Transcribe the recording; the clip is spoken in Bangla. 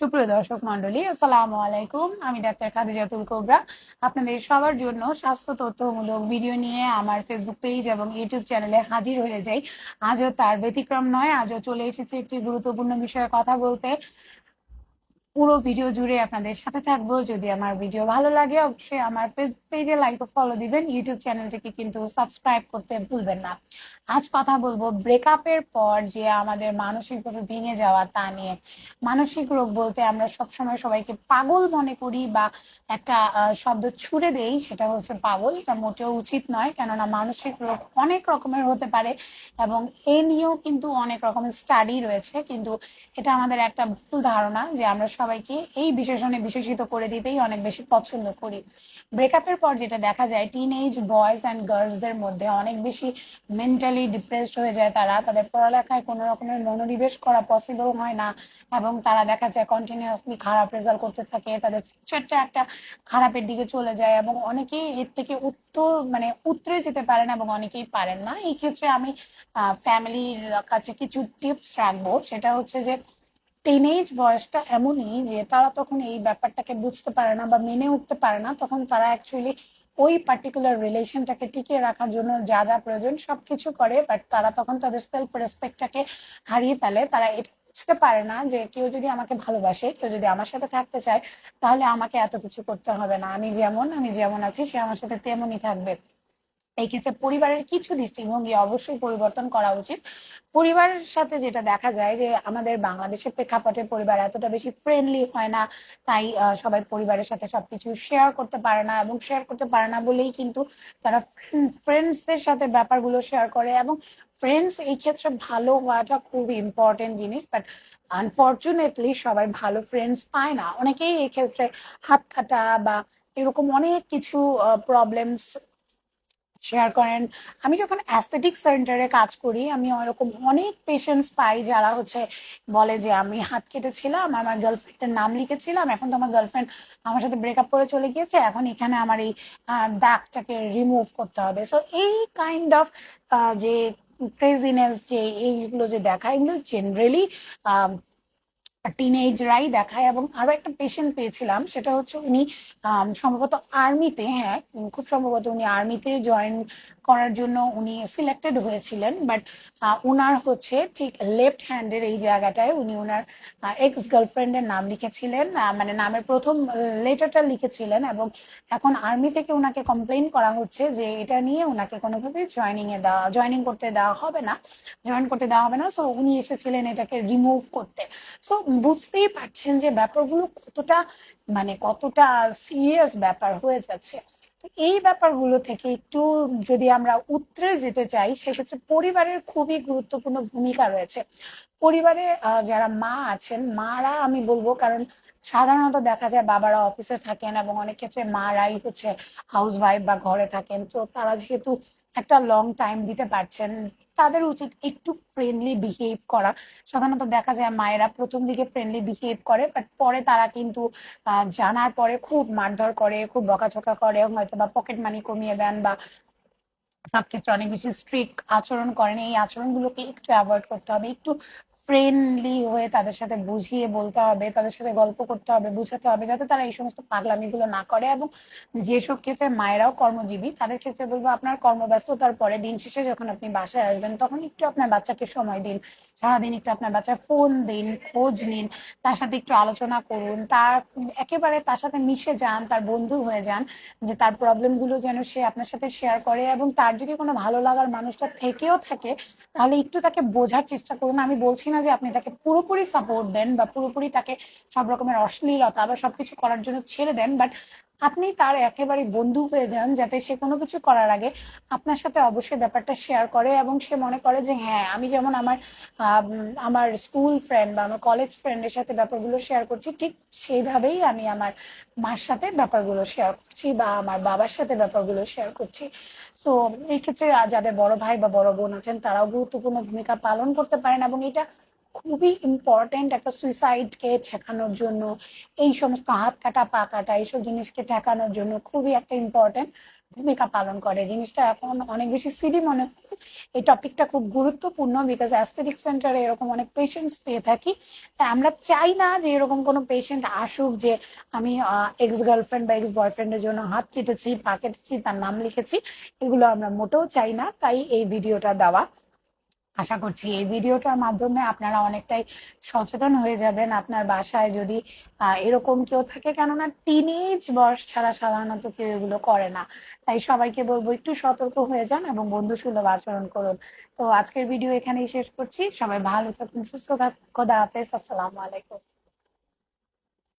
সুপ্রিয় দর্শক মন্ডলী আসসালামু আলাইকুম। আমি ডাক্তার খাদিজাতুল কোবরা। আপনাদের সবার জন্য স্বাস্থ্য তথ্যমূলক ভিডিও নিয়ে আমার ফেসবুক পেজ এবং ইউটিউব চ্যানেলে হাজির হয়ে যাই। আজও তার ব্যতিক্রম নয়, আজও চলে এসেছে একটি গুরুত্বপূর্ণ বিষয়ে কথা বলতে। পুরো ভিডিও জুড়ে আপনাদের সাথে থাকব। যদি আমার ভিডিও ভালো লাগে, অবশ্যই আমার পেজে লাইক ও ফলো দিবেন। ইউটিউব চ্যানেলটিকে কিন্তু সাবস্ক্রাইব করতে ভুলবেন না। আজ কথা বলব ব্রেকআপের পর যে আমাদের মানসিকভাবে ভেঙে যাওয়া তা নিয়ে। মানসিক রোগ বলতে আমরা সবসময় সবাইকে পাগল মনে করি বা একটা শব্দ ছুড়ে দেই, সেটা হচ্ছে পাগল। এটা মোটেও উচিত নয়, কেননা মানসিক রোগ অনেক রকমের হতে পারে এবং এ নিয়েও কিন্তু অনেক রকমের স্টাডি রয়েছে। কিন্তু এটা আমাদের একটা ভুল ধারণা যে আমরা সবাইকে এই বিশেষণে বিশেষিত করে দিতেই অনেক বেশি পছন্দ করি। ব্রেকআপের পর যেটা দেখা যায় টিন এজ বয়েজ অ্যান্ড গার্লসদের মধ্যে অনেক বেশি মেন্টালি ডিপ্রেসড হয়ে যায় তারা। তাদের পড়ালেখায় কোনো রকমের মনোনিবেশ করা পসিবল হয় না এবং তারা দেখা যায় কন্টিনিউয়াসলি খারাপ রেজাল্ট করতে থাকে, তাদের ফিউচারটা একটা খারাপের দিকে চলে যায় এবং অনেকেই এর থেকে উত্তর মানে উতরে যেতে পারেন এবং অনেকেই পারেন না। এই ক্ষেত্রে আমি ফ্যামিলির কাছে কিছু টিপস রাখব। সেটা হচ্ছে যে টিনেজ বয়সটা এমনই যে তারা তখন এই ব্যাপারটাকে বুঝতে পারে না বা মেনে উঠতে পারে না, তখন তারা অ্যাকচুয়ালি ওই পার্টিকুলার রিলেশনটাকে টিকিয়ে রাখার জন্য যা যা প্রয়োজন সবকিছু করে বাট তারা তখন তাদের সেলফ রেসপেক্টটাকে হারিয়ে ফেলে। তারা এটা বুঝতে পারে না যে কেউ যদি আমাকে ভালোবাসে, কেউ যদি আমার সাথে থাকতে চায়, তাহলে আমাকে এত কিছু করতে হবে না। আমি যেমন আমি যেমন আছি, সে আমার সাথে তেমনই থাকবে। এই ক্ষেত্রে পরিবারের কিছু দৃষ্টিভঙ্গি অবশ্যই পরিবর্তন করা উচিত। পরিবারের সাথে যেটা দেখা যায় যে, আমাদের বাংলাদেশের প্রেক্ষাপটে পরিবার এতটা বেশি ফ্রেন্ডলি হয় না, তাই সবাই পরিবারের সাথে সবকিছু শেয়ার করতে পারে না এবং শেয়ার করতে পারে না বলেই কিন্তু তারা ফ্রেন্ডসদের সাথে ব্যাপারগুলো শেয়ার করে এবং ফ্রেন্ডস এই ক্ষেত্রে ভালো হওয়াটা খুব ইম্পর্টেন্ট জিনিস বাট আনফর্চুনেটলি সবাই ভালো ফ্রেন্ডস পায় না। অনেকেই এই ক্ষেত্রে হাত কাটা বা এরকম অনেক কিছু প্রবলেমস শেয়ার করেন। আমি যখন অ্যাস্থেটিক সেন্টারে কাজ করি, আমি ওরকম অনেক পেশেন্টস পাই যারা হচ্ছে বলে যে, আমি হাত কেটেছিলাম, আমার গার্লফ্রেন্ডের নাম লিখেছিলাম, এখন তো আমার গার্লফ্রেন্ড আমার সাথে ব্রেকআপ করে চলে গিয়েছে, এখন এখানে আমার এই দাগটাকে রিমুভ করতে হবে। সো এই কাইন্ড অফ যে ক্রেজিনেস যে এইগুলো যে দেখা, এগুলো জেনারেলি টিনেজরাই দেখায় এবং আরও একটা পেশেন্ট পেয়েছিলাম, সেটা হচ্ছে উনি সম্ভবত আর্মিতে হ্যাঁ খুব সম্ভবত উনি আর্মিতে জয়েন করার জন্য উনি সিলেক্টেড হয়েছিলেন বাট ওনার হচ্ছে ঠিক লেফট হ্যান্ডের এই জায়গাটায় উনি ওনার এক্স গার্লফ্রেন্ডের নাম লিখেছিলেন মানে নামের প্রথম লেটারটা লিখেছিলেন এবং এখন আর্মি থেকে ওনাকে কমপ্লেন করা হচ্ছে যে এটা নিয়ে ওনাকে কোনোভাবে জয়নিং এ দেওয়া জয়নিং করতে দেওয়া হবে না জয়েন করতে দেওয়া হবে না সো উনি এসেছিলেন এটাকে রিমুভ করতে। সো বুঝতেই পারছেন যে ব্যাপারগুলো কতটা মানে কতটা সিরিয়াস ব্যাপার হয়ে যাচ্ছে। তো এই ব্যাপারগুলো থেকে একটু যদি আমরা উতরে যেতে চাই, সেক্ষেত্রে পরিবারের খুবই গুরুত্বপূর্ণ ভূমিকা রয়েছে। পরিবারে যারা মা আছেন, মারা আমি বলব কারণ সাধারণত দেখা যায় বাবারা অফিসে থাকেন এবং অনেক ক্ষেত্রে মারাই হচ্ছে হাউস ওয়াইফ বা ঘরে থাকেন। তো তারা যেহেতু একটা লং টাইম দিতে পারছেন, তাদের উচিত একটু ফ্রেন্ডলি বিহেভ করা। সাধারণত দেখা যায় মায়েরা প্রথম দিকে ফ্রেন্ডলি বিহেভ করে বাট পরে তারা কিন্তু জানার পরে খুব মারধর করে, খুব বকাঝকা করে, হয়তো বা পকেট মানি কমিয়ে দেন বা সবক্ষেত্রে অনেক বেশি স্ট্রিক্ট আচরণ করেন। এই আচরণগুলোকে একটু অ্যাভয়েড করতে হবে, একটু ফ্রেন্ডলি হয়ে তাদের সাথে বুঝিয়ে বলতে হবে, তাদের সাথে গল্প করতে হবে, বুঝাতে হবে, যাতে তারা এই সমস্ত পাগলামিগুলো না করে এবং যেসব ক্ষেত্রে মায়েরাও কর্মজীবী, তাদের ক্ষেত্রে বলব আপনার কর্মব্যস্ততার পরে, দিন শেষে যখন আপনি বাসায় আসবেন, তখন একটু আপনার বাচ্চাকে সময় দিন। সারাদিন একটু আপনার বাচ্চার ফোন দিন, খোঁজ নিন, তার সাথে একটু আলোচনা করুন, তার একেবারে তার সাথে মিশে যান, তার বন্ধু হয়ে যান, যে তার প্রবলেমগুলো যেন সে আপনার সাথে শেয়ার করে এবং তার যদি কোনো ভালো লাগার মানুষটা থেকেও থাকে, তাহলে একটু তাকে বোঝার চেষ্টা করুন। আমি বলছি না যে আপনি তাকে পুরোপুরি সাপোর্ট দেন বা পুরোপুরি তাকে সব রকমের অশ্লীলতা বা সবকিছু করার জন্য ছেড়ে দেন বাট আপনি তার একেবারে বন্ধু হয়ে যান যাতে সে কোনো কিছু করার আগে আপনার সাথে অবশ্যই ব্যাপারটা শেয়ার করে এবং সে মনে করে যে হ্যাঁ আমি যেমন আমার আমার স্কুল ফ্রেন্ড বা আমার কলেজ ফ্রেন্ডের সাথে ব্যাপারগুলো শেয়ার করছি, ঠিক সেইভাবেই আমি আমার মার সাথে ব্যাপারগুলো শেয়ার করছি বা আমার বাবার সাথে ব্যাপারগুলো শেয়ার করছি। সো এই ক্ষেত্রে যাদের বড় ভাই বা বড় বোন আছেন, তারাও গুরুত্বপূর্ণ ভূমিকা পালন করতে পারেন এবং এটা খুবই ইম্পর্টেন্ট একটা সুইসাইডকে ঠেকানোর জন্য, এই সমস্ত হাত কাটা, পা কাটা, এইসব জিনিসকে ঠেকানোর জন্য খুবই একটা ইম্পর্টেন্ট ভূমিকা পালন করে। জিনিসটা এখন অনেক বেশি সিরি মনে এই টপিকটা খুব গুরুত্বপূর্ণ বিকজ অ্যাস্থেটিক সেন্টারে এরকম অনেক পেশেন্টস পেয়ে থাকি। তাই আমরা চাই না যে এরকম কোনো পেশেন্ট আসুক যে আমি এক্স গার্লফ্রেন্ড বা এক্স বয়ফ্রেন্ডের জন্য হাত কেটেছি, পা কেটেছি, তার নাম লিখেছি, এগুলো আমরা মোটেও চাই না। তাই এই ভিডিওটা দেওয়া। আশা করছি এই ভিডিওটার মাধ্যমে আপনারা অনেকটাই সচেতন হয়ে যাবেন আপনার বাসায় যদি এরকম কেউ থাকে, কেননা টিনেজ বয়স ছাড়া সাধারণত কেউ এগুলো করে না। তাই সবাইকে বলব একটু সতর্ক হয়ে যান এবং বন্ধুসুলভ আচরণ করুন। তো আজকের ভিডিও এখানেই শেষ করছি। সবাই ভালো থাকুন, সুস্থ থাকুন, খোদা হাফেজ, আসসালামু আলাইকুম।